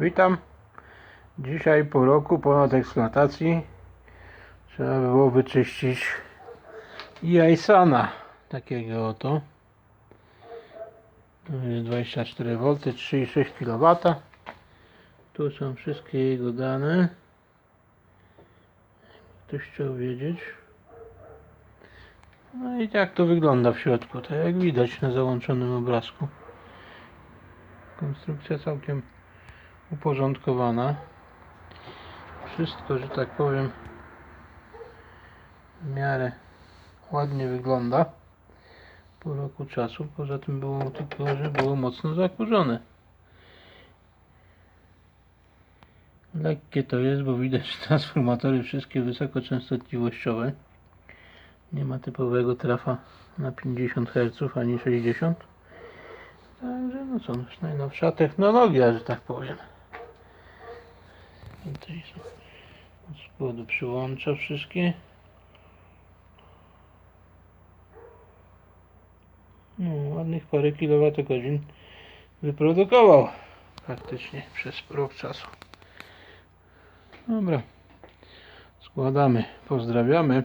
Witam. Dzisiaj po roku ponad eksploatacji trzeba by było wyczyścić jajsana takiego oto. To jest 24 V, 3,6 kW. Tu są wszystkie jego dane. Ktoś chciał wiedzieć. No i jak to wygląda w środku, tak jak widać na załączonym obrazku. Konstrukcja całkiem uporządkowana. Wszystko, że tak powiem, w miarę ładnie wygląda po roku czasu. Poza tym było tylko, że było mocno zakurzone. Lekkie to jest, bo widać transformatory wszystkie wysokoczęstotliwościowe. Nie ma typowego trafa na 50 Hz ani 60. Także no co, no najnowsza technologia, że tak powiem. Tutaj od spodu przyłącza wszystkie. No, ładnych parę kilowatogodzin wyprodukował praktycznie przez rok czasu. Dobra. Składamy. Pozdrawiamy.